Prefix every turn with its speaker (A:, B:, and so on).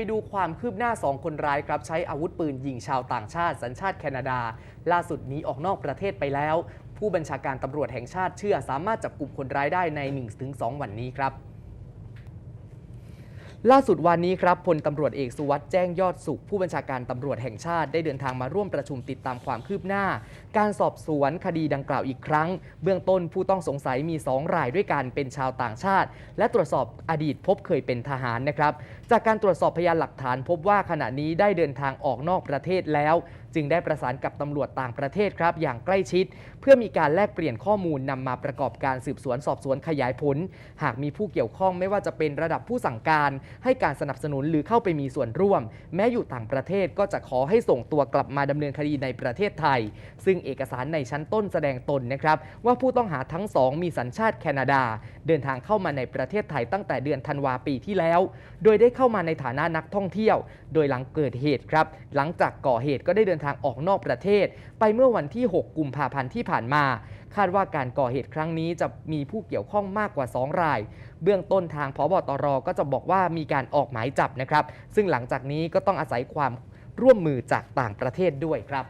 A: ไปดูความคืบหน้า 2 คนร้ายครับใช้อาวุธปืนยิงชาวต่างชาติ สัญชาติแคนาดา ล่าสุดหนีออกนอกประเทศไปแล้ว ผู้บัญชาการตำรวจแห่งชาติเชื่อสามารถจับกลุ่มคนร้ายได้ใน 1-2 วันนี้ครับ ล่าสุดวันนี้ครับพลตำรวจเอกสุวัสด์แจ้งยอดสุข ผู้บัญชาการตำรวจแห่งชาติได้เดินทางมาร่วมประชุมติดตามความคืบหน้า การสอบสวนคดีดังกล่าวอีกครั้ง เบื้องต้นผู้ต้องสงสัยมี 2 รายด้วยกันเป็นชาวต่างชาติ และตรวจสอบอดีตพบเคยเป็นทหารนะครับ จากการตรวจสอบพยานหลักฐานพบว่าขณะนี้ได้เดินทางออกนอกประเทศแล้วจึงได้ประสานกับตำรวจต่างประเทศครับ อย่างใกล้ชิด เพื่อมีการแลกเปลี่ยนข้อมูลนำมาประกอบการสืบสวนสอบสวนขยายผล หากมีผู้เกี่ยวข้องไม่ว่าจะเป็นระดับผู้สั่งการ ให้การสนับสนุนหรือเข้าไปมีส่วนร่วม แม้อยู่ต่างประเทศก็จะขอให้ส่งตัวกลับมาดำเนินคดีในประเทศไทย ซึ่งเอกสารในชั้นต้นแสดงตนนะครับว่าผู้ต้องหาทั้งสองมีสัญชาติแคนาดา เดินทางเข้ามาในประเทศไทยตั้งแต่เดือนธันวาปีที่แล้ว โดยได้เข้ามาในฐานะนักท่องเที่ยว โดยหลังเกิดเหตุครับ หลังจากก่อเหตุก็ได้เดินทางออกนอกประเทศ ไปเมื่อวันที่ 6 กุมภาพันธ์ที่ผ่านมา คาดว่าการก่อเหตุครั้งนี้จะมีผู้เกี่ยวข้องมากกว่า 2 ราย เบื้องต้นทางพบตรก็จะบอกว่ามีการออกหมายจับนะครับ ซึ่งหลังจากนี้ก็ต้องอาศัยความร่วมมือจากต่างประเทศด้วยครับ